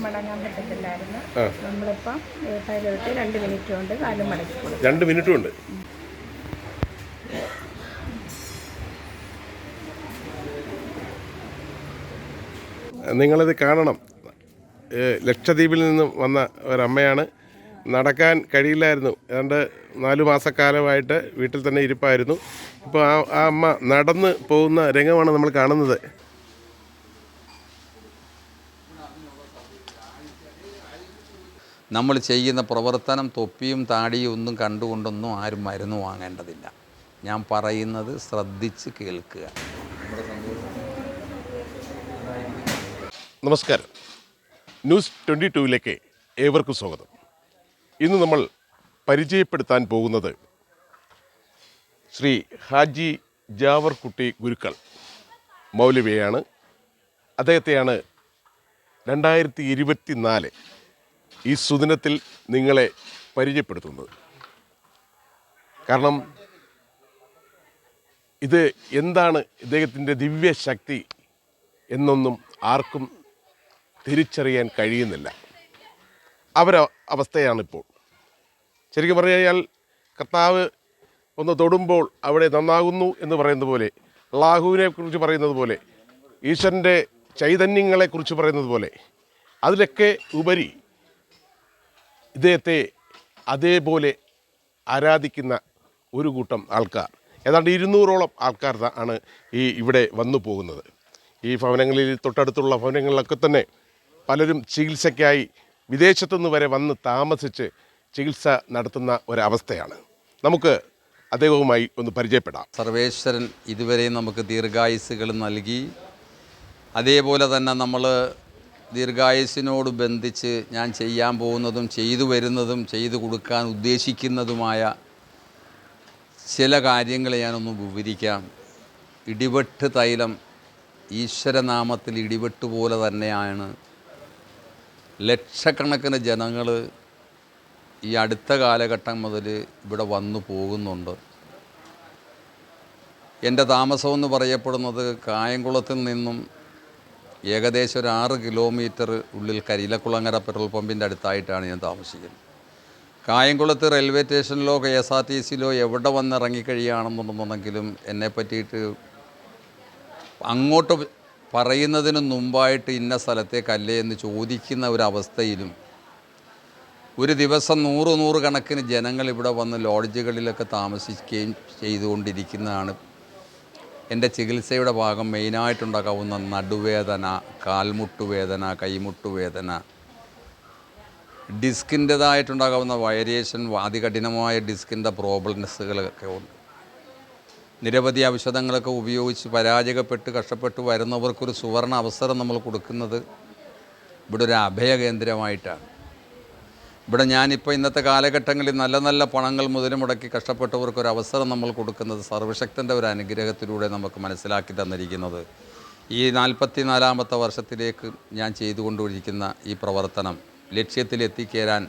കാലും മടങ്ങാൻ പറ്റത്തില്ലായിരുന്നു. നമ്മളിപ്പം തൈലമിട്ട് രണ്ട് മിനിറ്റ് കൊണ്ട് കാലും മടക്കി കൊടുക്കും രണ്ട് മിനിറ്റും ഉണ്ട്. നിങ്ങളിത് കാണണം. ലക്ഷദ്വീപിൽ നിന്നും വന്ന ഒരമ്മയാണ്. നടക്കാൻ കഴിയില്ലായിരുന്നു. ഏതാണ്ട് നാലു മാസക്കാലമായിട്ട് വീട്ടിൽ തന്നെ ഇരിപ്പായിരുന്നു. ഇപ്പോൾ ആ ആ അമ്മ നടന്ന് പോകുന്ന രംഗമാണ് നമ്മൾ കാണുന്നത്. നമ്മൾ ചെയ്യുന്ന പ്രവർത്തനം തൊപ്പിയും താടിയും ഒന്നും കണ്ടുകൊണ്ടൊന്നും ആരും മരുന്ന് വാങ്ങേണ്ടതില്ല. ഞാൻ പറയുന്നത് ശ്രദ്ധിച്ച് കേൾക്കുക. നമസ്കാരം. ന്യൂസ് ട്വന്റി ടൂവിലേക്ക് ഏവർക്കും സ്വാഗതം. ഇന്ന് നമ്മൾ പരിചയപ്പെടുത്താൻ പോകുന്നത് ശ്രീ ഹാജി ജാവർകുട്ടി ഗുരുക്കൾ മൗലവിയാണ് അദ്ദേഹത്തെയാണ് രണ്ടായിരത്തി ഇരുപത്തി നാല് ഈ സുദിനത്തിൽ നിങ്ങളെ പരിചയപ്പെടുത്തുന്നത്. കാരണം ഇത് എന്താണ് ഇദ്ദേഹത്തിന്റെ ദിവ്യശക്തി എന്നൊന്നും ആർക്കും തിരിച്ചറിയാൻ കഴിയുന്നില്ല. അവര അവസ്ഥയാണിപ്പോൾ. ശരിക്കും പറഞ്ഞു കർത്താവ് ഒന്ന് തൊടുമ്പോൾ അവിടെ നന്നാകുന്നു എന്ന് പറയുന്നത് പോലെ അള്ളാഹുവിനെ കുറിച്ച് പറയുന്നത് പോലെ ഈശ്വരന്റെ ചൈതന്യങ്ങളെക്കുറിച്ച് പറയുന്നത് പോലെ അതിലൊക്കെ ഉപരി ഇദ്ദേഹത്തെ അതേപോലെ ആരാധിക്കുന്ന ഒരു കൂട്ടം ആൾക്കാർ. ഏതാണ്ട് ഇരുന്നൂറോളം ആൾക്കാർ ആണ് ഈ ഇവിടെ വന്നു പോകുന്നത്. ഈ ഭവനങ്ങളിൽ തൊട്ടടുത്തുള്ള ഭവനങ്ങളിലൊക്കെ തന്നെ പലരും ചികിത്സയ്ക്കായി വിദേശത്തുനിന്ന് വരെ വന്ന് താമസിച്ച് ചികിത്സ നടത്തുന്ന ഒരവസ്ഥയാണ്. നമുക്ക് അദ്ദേഹവുമായി ഒന്ന് പരിചയപ്പെടാം. സർവേശ്വരൻ ഇതുവരെയും നമുക്ക് ദീർഘായുസ്സുകൾ നൽകി. അതേപോലെ തന്നെ നമ്മൾ ദീർഘായുസ്സിനോട് ബന്ധിച്ച് ഞാൻ ചെയ്യാൻ പോകുന്നതും ചെയ്തു വരുന്നതും ചെയ്തു കൊടുക്കാൻ ഉദ്ദേശിക്കുന്നതുമായ ചില കാര്യങ്ങൾ ഞാനൊന്ന് വിവരിക്കാം. ഇടിവെട്ട് തൈലം ഈശ്വരനാമത്തിൽ ഇടിവെട്ട് പോലെ തന്നെയാണ്. ലക്ഷക്കണക്കിന് ജനങ്ങൾ ഈ അടുത്ത കാലഘട്ടം മുതൽ ഇവിടെ വന്നു പോകുന്നുണ്ട്. എന്റെ താമസമെന്ന് പറയപ്പെടുന്നത് കായംകുളത്തിൽ നിന്നും ഏകദേശം ഒരു ആറ് കിലോമീറ്റർ ഉള്ളിൽ കരിയിലക്കുളങ്ങര പെട്രോൾ പമ്പിന്റെ അടുത്തായിട്ടാണ് ഞാൻ താമസിക്കുന്നത്. കായംകുളത്ത് റെയിൽവേ സ്റ്റേഷനിലോ കെ എസ് ആർ ടി സിയിലോ എവിടെ വന്ന് ഇറങ്ങിക്കഴിയുകയാണെന്നുണ്ടെന്നുണ്ടെങ്കിലും എന്നെ പറ്റിയിട്ട് അങ്ങോട്ട് പറയുന്നതിന് മുമ്പായിട്ട് ഇന്ന സ്ഥലത്തേക്കല്ലേ എന്ന് ചോദിക്കുന്ന ഒരവസ്ഥയിലും ഒരു ദിവസം നൂറ് നൂറ് കണക്കിന് ജനങ്ങൾ ഇവിടെ വന്ന് ലോഡ്ജുകളിലൊക്കെ താമസിക്കുകയും ചെയ്തുകൊണ്ടിരിക്കുന്നതാണ് എന്റെ ചികിത്സയുടെ ഭാഗം മെയിനായിട്ടുണ്ടാകാവുന്ന നടുവേദന കാൽമുട്ടുവേദന കൈമുട്ടുവേദന. ഡിസ്കിന്റെതായിട്ടുണ്ടാകാവുന്ന വയറിയേഷൻ അതികഠിനമായ ഡിസ്കിന്റെ പ്രോബ്ലംസുകളൊക്കെ ഉണ്ട്. നിരവധി ഔഷധങ്ങളൊക്കെ ഉപയോഗിച്ച് പരാജയപ്പെട്ട് കഷ്ടപ്പെട്ട് വരുന്നവർക്കൊരു സുവർണ അവസരം നമ്മൾ കൊടുക്കുന്നത് ഇവിടെ ഒരു അഭയകേന്ദ്രമായിട്ടാണ്. ഇവിടെ ഞാനിപ്പോൾ ഇന്നത്തെ കാലഘട്ടങ്ങളിൽ നല്ല നല്ല പണങ്ങൾ മുതൽ മുടക്കി കഷ്ടപ്പെട്ടവർക്ക് ഒരു അവസരം നമ്മൾ കൊടുക്കുന്നത് സർവശക്തന്റെ ഒരു അനുഗ്രഹത്തിലൂടെ നമുക്ക് മനസ്സിലാക്കി തന്നിരിക്കുന്നത്. ഈ നാൽപ്പത്തി നാലാമത്തെ വർഷത്തിലേക്ക് ഞാൻ ചെയ്തുകൊണ്ടിരിക്കുന്ന ഈ പ്രവർത്തനം ലക്ഷ്യത്തിലെത്തിച്ചേരാൻ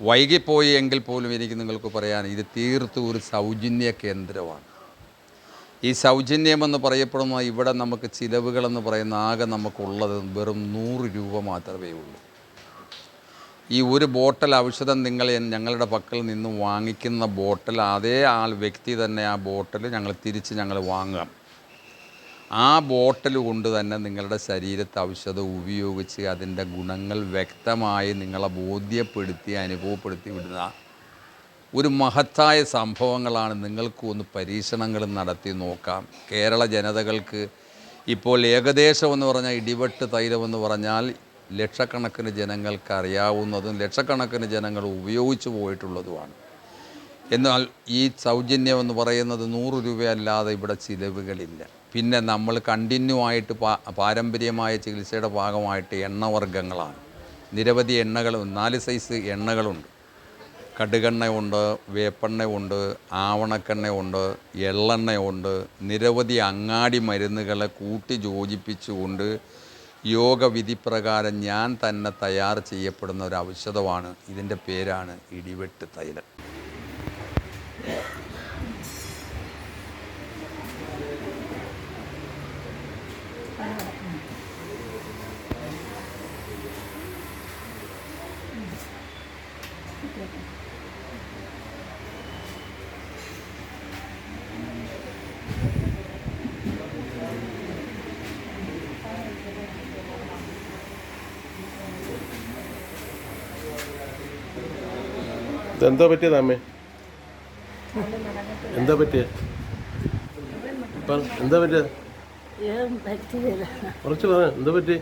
വൈകിപ്പോയി എങ്കിൽ പോലും എനിക്ക് നിങ്ങൾക്ക് പറയാൻ ഇത് തീർത്തും ഒരു സൗജന്യ കേന്ദ്രമാണ്. ഈ സൗജന്യമെന്ന് പറയപ്പെടുന്ന ഇവിടെ നമുക്ക് ചിലവുകളെന്ന് പറയുന്ന ആകെ നമുക്കുള്ളത് വെറും നൂറ് രൂപ മാത്രമേ ഉള്ളൂ. ഈ ഒരു ബോട്ടൽ ഔഷധം നിങ്ങൾ ഞങ്ങളുടെ പക്കൽ നിന്ന് വാങ്ങിക്കുന്ന ബോട്ടൽ അതേ ആൾ വ്യക്തി തന്നെ ആ ബോട്ടൽ ഞങ്ങൾ തിരിച്ച് ഞങ്ങൾ വാങ്ങാം ആ ബോട്ടൽ കൊണ്ട് തന്നെ നിങ്ങളുടെ ശരീരത്തെ ഔഷധം ഉപയോഗിച്ച് അതിന്റെ ഗുണങ്ങൾ വ്യക്തമായി നിങ്ങളെ ബോധ്യപ്പെടുത്തി അനുഭവപ്പെടുത്തി വിടുന്ന ഒരു മഹത്തായ സംഭവങ്ങളാണ്. നിങ്ങൾക്ക് ഒന്ന് പരീക്ഷണങ്ങൾ നടത്തി നോക്കാം. കേരള ജനതകൾക്ക് ഇപ്പോൾ ഏകദേശം എന്ന് പറഞ്ഞാൽ ഇടിവെട്ട് തൈലം എന്ന് പറഞ്ഞാൽ ലക്ഷക്കണക്കിന് ജനങ്ങൾക്ക് അറിയാവുന്നതും ലക്ഷക്കണക്കിന് ജനങ്ങൾ ഉപയോഗിച്ചു പോയിട്ടുള്ളതുമാണ്. എന്നാൽ ഈ സൗജന്യം എന്ന് പറയുന്നത് നൂറ് രൂപയല്ലാതെ ഇവിടെ ചിലവുകളില്ല. പിന്നെ നമ്മൾ കണ്ടിന്യൂ ആയിട്ട് പാരമ്പര്യമായ ചികിത്സയുടെ ഭാഗമായിട്ട് എണ്ണവർഗങ്ങളാണ്. നിരവധി എണ്ണകൾ നാല് സൈസ് എണ്ണകളുണ്ട്. കടുകെണ്ണയുണ്ട് വേപ്പെണ്ണയുണ്ട് ആവണക്കെണ്ണയുണ്ട് എള്ളെണ്ണയുണ്ട്. നിരവധി അങ്ങാടി മരുന്നുകളെ കൂട്ടി യോജിപ്പിച്ചുകൊണ്ട് യോഗവിധി പ്രകാരം ഞാൻ തന്നെ തയ്യാർ ചെയ്യപ്പെടുന്ന ഒരു ഔഷധമാണ് ഇതിന്റെ പേരാണ് ഇടിവെട്ട് തൈലം Thank you. ഇതെന്താ പറ്റിയതാ അമ്മേ എന്താ പറ്റിയ? എന്താ പറ്റിയത് കുറച്ച് പറ എന്താ പറ്റി?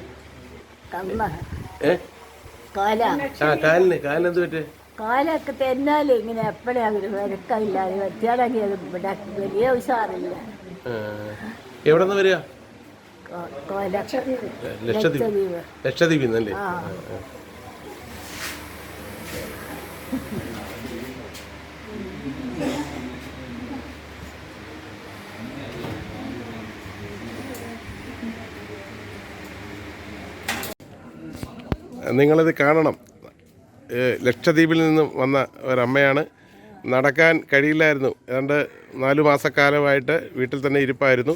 ഏ? ആ കാലിന് കാലിന് എന്ത് പറ്റി കാലൊക്കെ തെന്നാലും ഇങ്ങനെ എപ്പോഴും അവർ വിലക്കില്ലാതെ വെച്ചാണെങ്കിൽ വലിയ ഉഷാറില്ല. എവിടെ നിന്ന് വരിക? ലക്ഷദ്വീപ്. ലക്ഷദ്വീപിൽ നിന്നല്ലേ നിങ്ങളിത് കാണണം. ലക്ഷദ്വീപിൽ നിന്നും വന്ന ഒരമ്മയാണ്. നടക്കാൻ കഴിയില്ലായിരുന്നു. ഏതാണ്ട് നാലു മാസക്കാലമായിട്ട് വീട്ടിൽ തന്നെ ഇരിപ്പായിരുന്നു.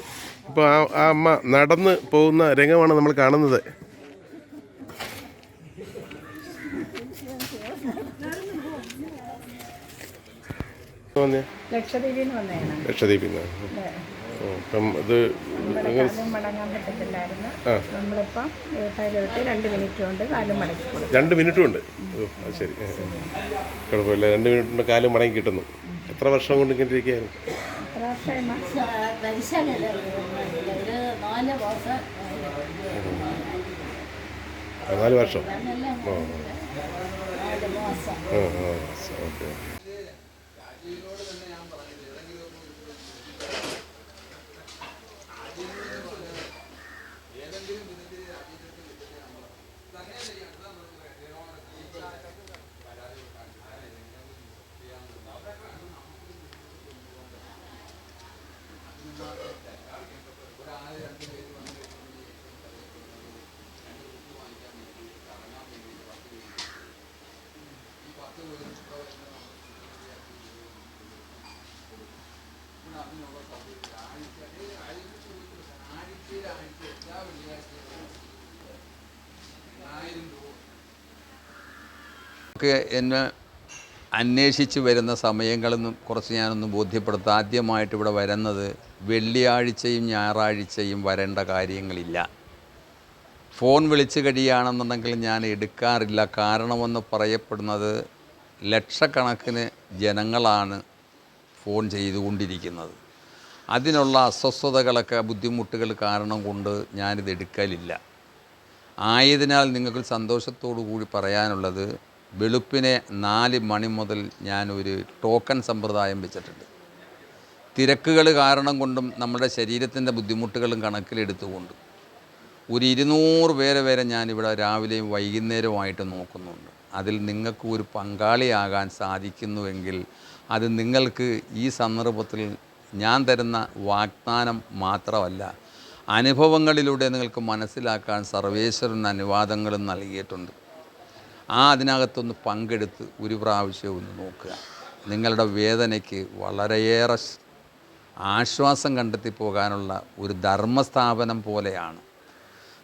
ഇപ്പോൾ ആ ആ അമ്മ നടന്ന് പോകുന്ന രംഗമാണ് നമ്മൾ കാണുന്നത്? ലക്ഷദ്വീപിൽ നിന്ന് ഓ, ഇത് മടങ്ങാൻ പറ്റത്തില്ലായിരുന്നു. നമ്മളിപ്പം ടൈലെടുത്ത് രണ്ട് മിനിറ്റ് കൊണ്ട് കാലും മടക്കി രണ്ട് മിനിറ്റും ഉണ്ട്. ഓ അത് ശരി. കുഴപ്പമില്ല. രണ്ട് മിനിറ്റ് കൊണ്ട് കാലും മടങ്ങി കിട്ടുന്നു. എത്ര വർഷം കൊണ്ട് ഇങ്ങനെ ഇരിക്കുകയായിരുന്നു? നാല് വർഷം. ഓ ആ ആ ഓക്കെ. ഒക്കെ എന്നെ അന്വേഷിച്ച് വരുന്ന സമയങ്ങളെന്നും കുറച്ച് ഞാനൊന്ന് ബോധ്യപ്പെടുത്താം ആദ്യമായിട്ട് ഇവിടെ വരുന്നത് വെള്ളിയാഴ്ചയും ഞായറാഴ്ചയും വരേണ്ട കാര്യങ്ങളില്ല. ഫോൺ വിളിച്ച് കഴിയുകയാണെന്നുണ്ടെങ്കിൽ ഞാൻ എടുക്കാറില്ല. കാരണമെന്ന് പറയപ്പെടുന്നത് ലക്ഷക്കണക്കിന് ജനങ്ങളാണ് ഫോൺ ചെയ്തുകൊണ്ടിരിക്കുന്നത്. അതിനുള്ള അസ്വസ്ഥതകളൊക്കെ ബുദ്ധിമുട്ടുകൾ കാരണം കൊണ്ട് ഞാനിത് എടുക്കലില്ല ആയതിനാൽ നിങ്ങൾക്ക് സന്തോഷത്തോടു കൂടി പറയാനുള്ളത് വെളുപ്പിനെ നാല് മണി മുതൽ ഞാനൊരു ടോക്കൺ സമ്പ്രദായം വെച്ചിട്ടുണ്ട്. തിരക്കുകൾ കാരണം കൊണ്ടും നമ്മുടെ ശരീരത്തിന്റെ ബുദ്ധിമുട്ടുകളും കണക്കിലെടുത്തുകൊണ്ടും ഒരു ഇരുന്നൂറ് പേരെ വരെ ഞാനിവിടെ രാവിലെയും വൈകുന്നേരവുമായിട്ട് നോക്കുന്നുണ്ട്. അതിൽ നിങ്ങൾക്ക് ഒരു പങ്കാളിയാകാൻ സാധിക്കുന്നുവെങ്കിൽ അത് നിങ്ങൾക്ക് ഈ സന്ദർഭത്തിൽ ഞാൻ തരുന്ന വാഗ്ദാനം മാത്രമല്ല അനുഭവങ്ങളിലൂടെ നിങ്ങൾക്ക് മനസ്സിലാക്കാൻ സർവേശ്വരൻ അനുവാദങ്ങളും നൽകിയിട്ടുണ്ട്. ആ അതിനകത്തൊന്ന് പങ്കെടുത്ത് ഒരു പ്രാവശ്യം ഒന്ന് നോക്കുക. നിങ്ങളുടെ വേദനയ്ക്ക് വളരെയേറെ ആശ്വാസം കണ്ടെത്തി പോകാനുള്ള ഒരു ധർമ്മസ്ഥാപനം പോലെയാണ്.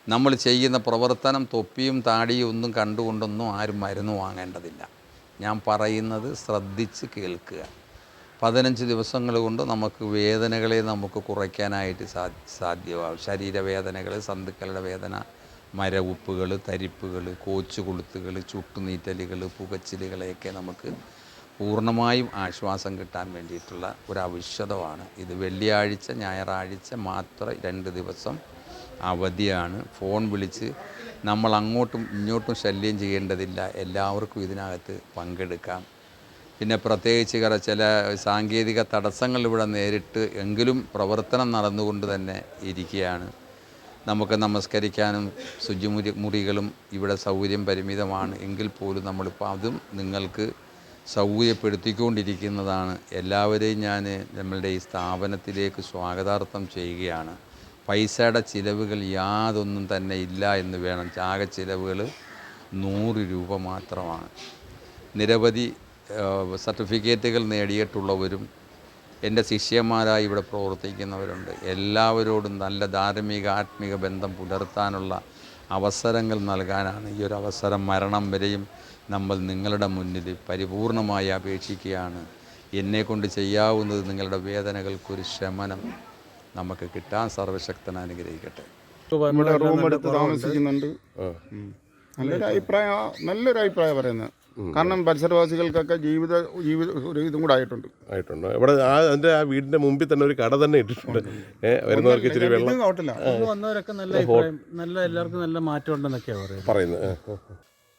നമ്മൾ ചെയ്യുന്ന പ്രവർത്തനം തൊപ്പിയും താടിയും ഒന്നും കണ്ടുകൊണ്ടൊന്നും ആരും മരുന്ന് വാങ്ങേണ്ടതില്ല. ഞാൻ പറയുന്നത് ശ്രദ്ധിച്ച് കേൾക്കുക. പതിനഞ്ച് ദിവസങ്ങൾ കൊണ്ട് നമുക്ക് വേദനകളെ നമുക്ക് കുറയ്ക്കാനായിട്ട് സാ സാധ്യമാകും ശരീരവേദനകൾ സന്തുക്കളുടെ വേദന മരവുപ്പുകൾ തരിപ്പുകൾ കോച്ചുകൊളുത്തുകൾ ചുട്ടുനീറ്റലുകൾ പുകച്ചിലുകളെയൊക്കെ നമുക്ക് പൂർണമായും ആശ്വാസം കിട്ടാൻ വേണ്ടിയിട്ടുള്ള ഒരു ഔഷധമാണ് ഇത് വെള്ളിയാഴ്ച ഞായറാഴ്ച മാത്രം രണ്ട് ദിവസം അവധിയാണ്. ഫോൺ വിളിച്ച് നമ്മൾ അങ്ങോട്ടും ഇങ്ങോട്ടും ശല്യം ചെയ്യേണ്ടതില്ല. എല്ലാവർക്കും ഇതിനകത്ത് പങ്കെടുക്കാം. പിന്നെ പ്രത്യേകിച്ച് കറ ചില സാങ്കേതിക തടസ്സങ്ങൾ ഇവിടെ നേരിട്ട് എങ്കിലും പ്രവർത്തനം നടന്നുകൊണ്ട് തന്നെ ഇരിക്കുകയാണ്. നമുക്ക് നമസ്കരിക്കാനും ശുചിമുറി മുറികളും ഇവിടെ സൗകര്യം പരിമിതമാണ് എങ്കിൽ പോലും നമ്മളിപ്പോൾ അതും നിങ്ങൾക്ക് സൗകര്യപ്പെടുത്തിക്കൊണ്ടിരിക്കുന്നതാണ്. എല്ലാവരെയും ഞാൻ നമ്മളുടെ ഈ സ്ഥാപനത്തിലേക്ക് സ്വാഗതാർത്ഥം ചെയ്യുകയാണ്. പൈസയുടെ ചിലവുകൾ യാതൊന്നും തന്നെ ഇല്ല എന്ന് വേണം. ചാക ചിലവുകൾ നൂറ് രൂപ മാത്രമാണ്. നിരവധി സർട്ടിഫിക്കറ്റുകൾ നേടിയിട്ടുള്ളവരും എന്റെ ശിഷ്യന്മാരായി ഇവിടെ പ്രവർത്തിക്കുന്നവരുണ്ട്. എല്ലാവരോടും നല്ല ധാർമ്മിക ആത്മീക ബന്ധം പുലർത്താനുള്ള അവസരങ്ങൾ നൽകാനാണ് ഈ ഒരു അവസരം. മരണം വരെയും നമ്മൾ നിങ്ങളുടെ മുന്നിൽ പരിപൂർണമായി അപേക്ഷിക്കുകയാണ്. എന്നെക്കൊണ്ട് ചെയ്യാവുന്നത് നിങ്ങളുടെ വേദനകൾക്കൊരു ശമനം നമുക്ക് കിട്ടാൻ സർവശക്തൻ അനുഗ്രഹിക്കട്ടെ. നമ്മുടെ റൂം എടുത്ത് താമസിക്കുന്നുണ്ട്. നല്ലൊരു അഭിപ്രായം നല്ലൊരു അഭിപ്രായം പറയുന്നത്. കാരണം പരിസരവാസികൾക്കൊക്കെ ജീവിത ജീവിത ഒരു ഇതും കൂടെ ആയിട്ടുണ്ട്. ആയിട്ടുണ്ട്. ഇവിടെ ആ അതിന്റെ ആ വീടിന്റെ മുമ്പിൽ തന്നെ ഒരു കട തന്നെ ഇട്ടിട്ടുണ്ട്. ഏഹ് വരുന്നവർക്ക് ഇച്ചിരി വെള്ളം. വന്നവരൊക്കെ നല്ല അഭിപ്രായം നല്ല എല്ലാവർക്കും നല്ല മാറ്റം ഉണ്ടെന്നൊക്കെയാണ് പറയുന്നത്. പറയുന്നത്.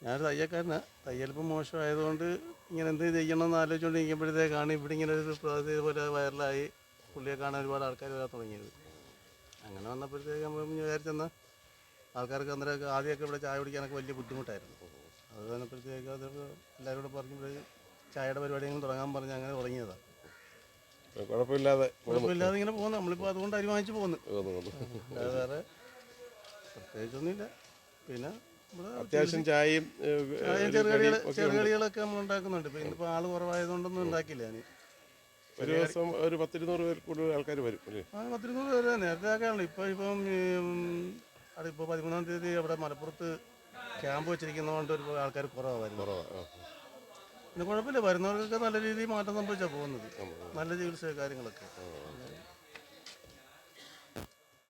ഞാനൊരു തയ്യൽക്കാരനാണ് തയ്യലിപ്പോൾ മോശമായതുകൊണ്ട് ഇങ്ങനെ എന്ത് ചെയ്യണമെന്ന് ആലോചിച്ചുകൊണ്ട് ഇരിക്കുമ്പോഴത്തേക്കാണ് ഇവിടെ ഇങ്ങനെ ഒരു പ്രകൃതി ഇതുപോലെ വൈറലായി. പുള്ളിയെ കാണാൻ ഒരുപാട് ആൾക്കാർ വരാൻ തുടങ്ങിയത്. അങ്ങനെ വന്നപ്പോഴത്തേക്ക് നമ്മൾ വിചാരിച്ചെന്നാൽ ആൾക്കാർക്ക് അന്നേരം ആദ്യമൊക്കെ ഇവിടെ ചായ കുടിക്കാനൊക്കെ വലിയ ബുദ്ധിമുട്ടായിരുന്നു. അത് വന്നപ്പോഴത്തേക്ക് അത് എല്ലാവരും കൂടെ പറഞ്ഞപ്പോഴേ ചായയുടെ പരിപാടിയെങ്കിലും തുടങ്ങാൻ പറഞ്ഞ് അങ്ങനെ തുടങ്ങിയതാണ് കുഴപ്പമില്ലാതെ കുഴപ്പമില്ലാതെ ഇങ്ങനെ പോകുന്നു. നമ്മളിപ്പോൾ അതുകൊണ്ട് അരിവാങ്ങിച്ച് പോകുന്നു. അല്ലാതെ വേറെ പ്രത്യേകിച്ചൊന്നുമില്ല. പിന്നെ അത്യാവശ്യം ചായയും ചെറുകടികൾ. ചെറുകടികളൊക്കെ നമ്മൾ ഉണ്ടാക്കുന്നുണ്ട്. ഇപ്പം ഇന്നിപ്പോൾ ആൾ കുറവായതുകൊണ്ടൊന്നും ഉണ്ടാക്കില്ല ഞാൻ ഒരു ദിവസം ഒരു പത്തിരുന്നൂറ് പേർ കൂടുതൽ ആൾക്കാർ വരും അല്ലേ? ആ പത്തിരുന്നൂറ് പേര് തന്നെ നേരത്തെ ആക്കാണല്ലോ ഇപ്പോൾ ഇപ്പം അതിപ്പോൾ പതിമൂന്നാം തീയതി അവിടെ മലപ്പുറത്ത് ക്യാമ്പ് വെച്ചിരിക്കുന്നതുകൊണ്ട് ഒരു ആൾക്കാർ കുറവാണ് വരുന്നത്. പിന്നെ കുഴപ്പമില്ല വരുന്നവർക്കൊക്കെ നല്ല രീതിയിൽ മാറ്റം സംഭവിച്ചാണ് പോകുന്നത്. നല്ല ചികിത്സ കാര്യങ്ങളൊക്കെ.